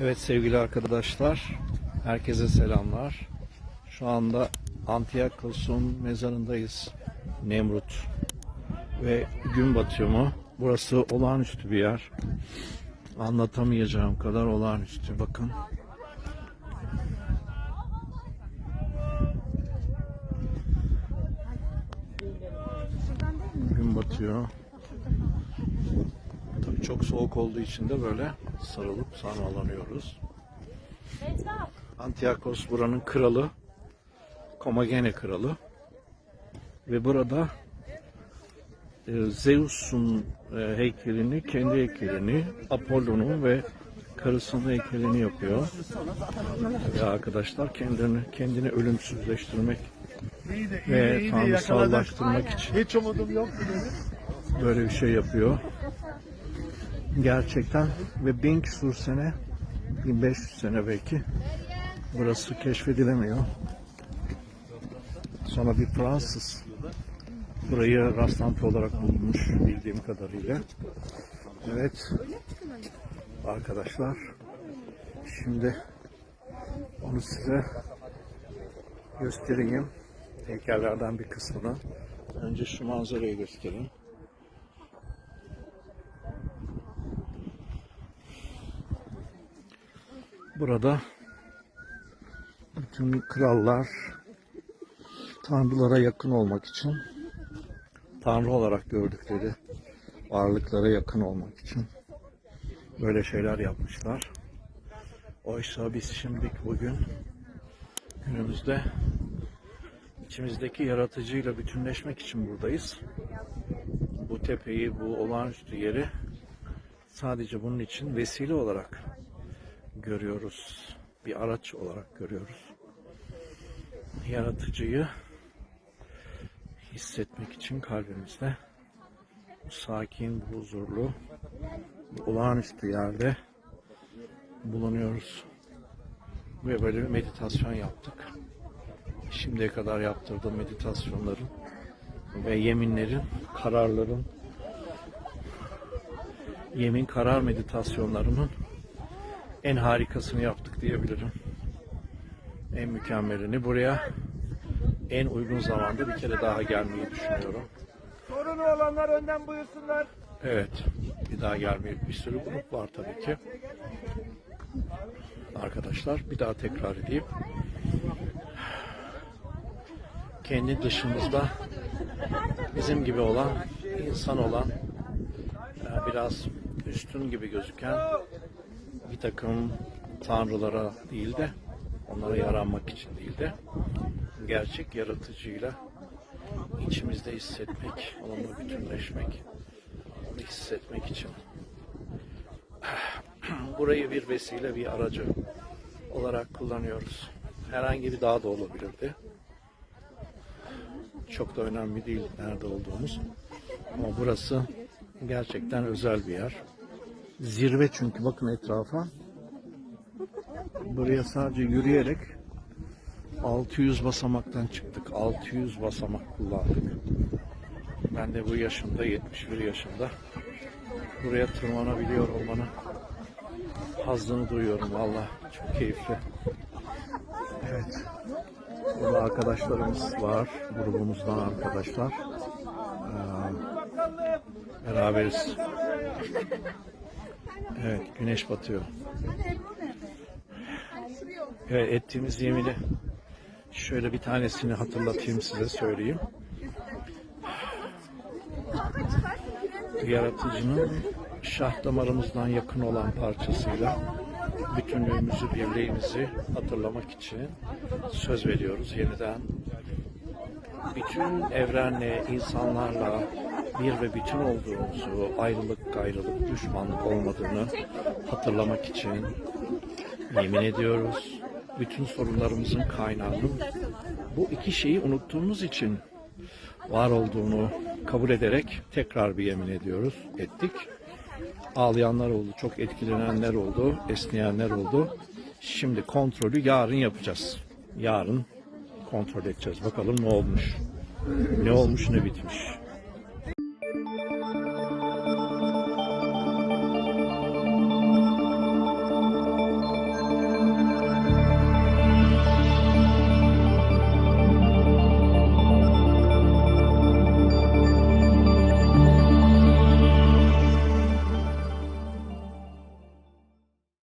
Evet sevgili arkadaşlar, herkese selamlar. Şu anda Antiyakos'un mezarındayız. Nemrut. Ve gün batıyor mu? Burası olağanüstü bir yer. Anlatamayacağım kadar olağanüstü. Bakın. Gün batıyor. Tabii çok soğuk olduğu için de böyle sarılıp sarmalanıyoruz. Antiyakos buranın kralı. Komagene kralı. Ve burada e, Zeus'un e, heykelini, kendi heykelini, Apollon'un ve karısının heykelini yapıyor. Ve arkadaşlar kendini kendini ölümsüzleştirmek ve tanrısallaştırmak için Hiç umudum benim. böyle bir şey yapıyor. Gerçekten ve bin küsur sene, 1500 sene belki burası keşfedilemiyor. Sonra bir Fransız burayı rastlantı olarak bulmuş bildiğim kadarıyla. Evet arkadaşlar şimdi onu size göstereyim. Heykellerden bir kısmını. Önce şu manzarayı göstereyim. Burada bütün krallar tanrılara yakın olmak için tanrı olarak gördükleri varlıklara yakın olmak için böyle şeyler yapmışlar. Oysa biz şimdi bugün günümüzde içimizdeki yaratıcıyla bütünleşmek için buradayız. Bu tepeyi, bu olağanüstü yeri sadece bunun için vesile olarak görüyoruz. Bir araç olarak görüyoruz. Yaratıcıyı hissetmek için kalbimizde bu sakin, bu huzurlu, bu olağanüstü yerde bulunuyoruz. Ve böyle bir meditasyon yaptık. Şimdiye kadar yaptırdığım meditasyonların ve yeminlerin, kararların, yemin karar meditasyonlarının en harikasını yaptık diyebilirim. En mükemmelini. Buraya en uygun zamanda bir kere daha gelmeyi düşünüyorum. Sorunu olanlar önden buyursunlar. Evet, bir daha gelmeyi bir sürü grup var tabii ki. Arkadaşlar bir daha tekrar edeyim. Kendi dışımızda bizim gibi olan, insan olan, e, biraz üstün gibi gözüken bir takım tanrılara değil de onlara yaranmak için değil de gerçek yaratıcıyla içimizde hissetmek, onunla bütünleşmek, onu hissetmek için burayı bir vesile, bir aracı olarak kullanıyoruz. Herhangi bir dağ da olabilirdi. Çok da önemli değil nerede olduğumuz. Ama burası gerçekten özel bir yer. Zirve çünkü bakın etrafa. Buraya sadece yürüyerek 600 basamaktan çıktık. 600 basamak kullandık. Ben de bu yaşımda 71 yaşında buraya tırmanabiliyor olmanın hazzını duyuyorum valla. Çok keyifli. Evet. Burada arkadaşlarımız var. Grubumuzdan arkadaşlar. Ee, beraberiz. Evet, güneş batıyor. Evet, ettiğimiz yemini şöyle bir tanesini hatırlatayım size söyleyeyim. Yaratıcının şah damarımızdan yakın olan parçasıyla bütünlüğümüzü, birliğimizi hatırlamak için söz veriyoruz yeniden. Bütün evrenle, insanlarla bir ve bütün olduğumuzu, ayrılık, gayrılık, düşmanlık olmadığını hatırlamak için yemin ediyoruz. Bütün sorunlarımızın kaynağının bu iki şeyi unuttuğumuz için var olduğunu kabul ederek tekrar bir yemin ediyoruz, ettik. Ağlayanlar oldu, çok etkilenenler oldu, esneyenler oldu. Şimdi kontrolü yarın yapacağız. Yarın kontrol edeceğiz. Bakalım ne olmuş. Ne olmuş ne bitmiş.